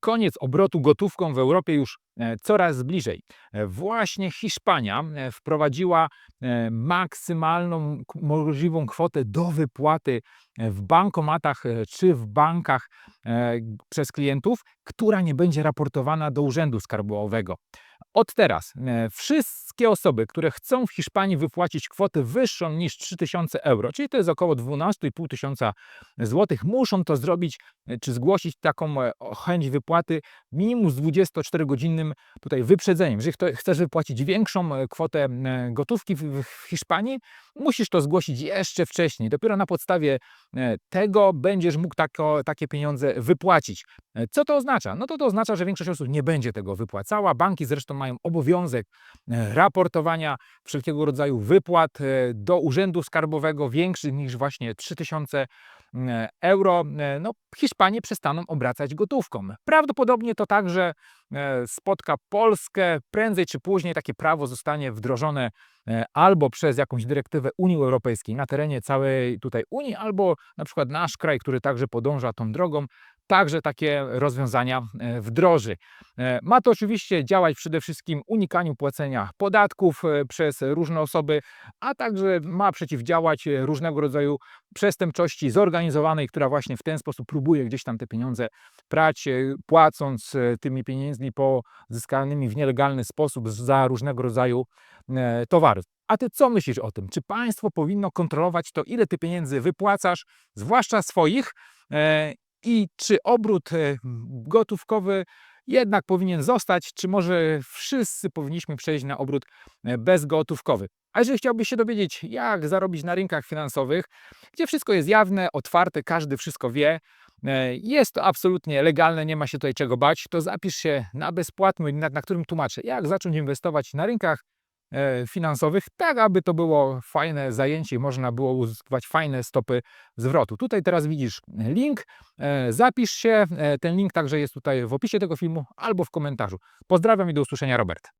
koniec obrotu gotówką w Europie już e, coraz bliżej. E, Właśnie Hiszpania e, wprowadziła maksymalną możliwą kwotę do wypłaty w bankomatach czy w bankach przez klientów, która nie będzie raportowana do Urzędu Skarbowego. Od teraz e, wszystkie osoby, które chcą w Hiszpanii wypłacić kwotę wyższą niż 3000 euro, czyli to jest około 12,5 tysiąca złotych, muszą to zrobić e, czy zgłosić taką e, chęć wypłaty minimum z 24-godzinnym tutaj wyprzedzeniem. Jeżeli chcesz wypłacić większą kwotę gotówki w, Hiszpanii, musisz to zgłosić jeszcze wcześniej. Dopiero na podstawie tego będziesz mógł tako, takie pieniądze wypłacić. Co to oznacza? No to to oznacza, że większość osób nie będzie tego wypłacała. Banki zresztą mają obowiązek e, raportowania wszelkiego rodzaju wypłat e, do Urzędu Skarbowego większych niż właśnie 3000 e, euro. E, No, Hiszpanie przestaną obracać gotówką. Prawdopodobnie to także e, spotka Polskę. Prędzej czy później takie prawo zostanie wdrożone e, albo przez jakąś dyrektywę Unii Europejskiej na terenie całej tutaj Unii, albo na przykład nasz kraj, który także podąża tą drogą, także takie rozwiązania e, wdroży. E, Ma to oczywiście działać przede wszystkim unikaniu płacenia podatków e, przez różne osoby, a także ma przeciwdziałać e, różnego rodzaju przestępczości zorganizowanej, która właśnie w ten sposób próbuje gdzieś tam te pieniądze prać, e, płacąc e, tymi pieniędzmi pozyskanymi w nielegalny sposób za różnego rodzaju e, towary. A ty co myślisz o tym? Czy państwo powinno kontrolować to, ile ty pieniędzy wypłacasz, zwłaszcza swoich, i czy obrót gotówkowy jednak powinien zostać, czy może wszyscy powinniśmy przejść na obrót e, bezgotówkowy? A jeżeli chciałbyś się dowiedzieć, jak zarobić na rynkach finansowych, gdzie wszystko jest jawne, otwarte, każdy wszystko wie, e, jest to absolutnie legalne, nie ma się tutaj czego bać, to zapisz się na bezpłatny webinar, na którym tłumaczę, jak zacząć inwestować na rynkach finansowych, tak aby to było fajne zajęcie i można było uzyskiwać fajne stopy zwrotu. Tutaj teraz widzisz link, e, zapisz się, e, ten link także jest tutaj w opisie tego filmu albo w komentarzu. Pozdrawiam i do usłyszenia, Robert.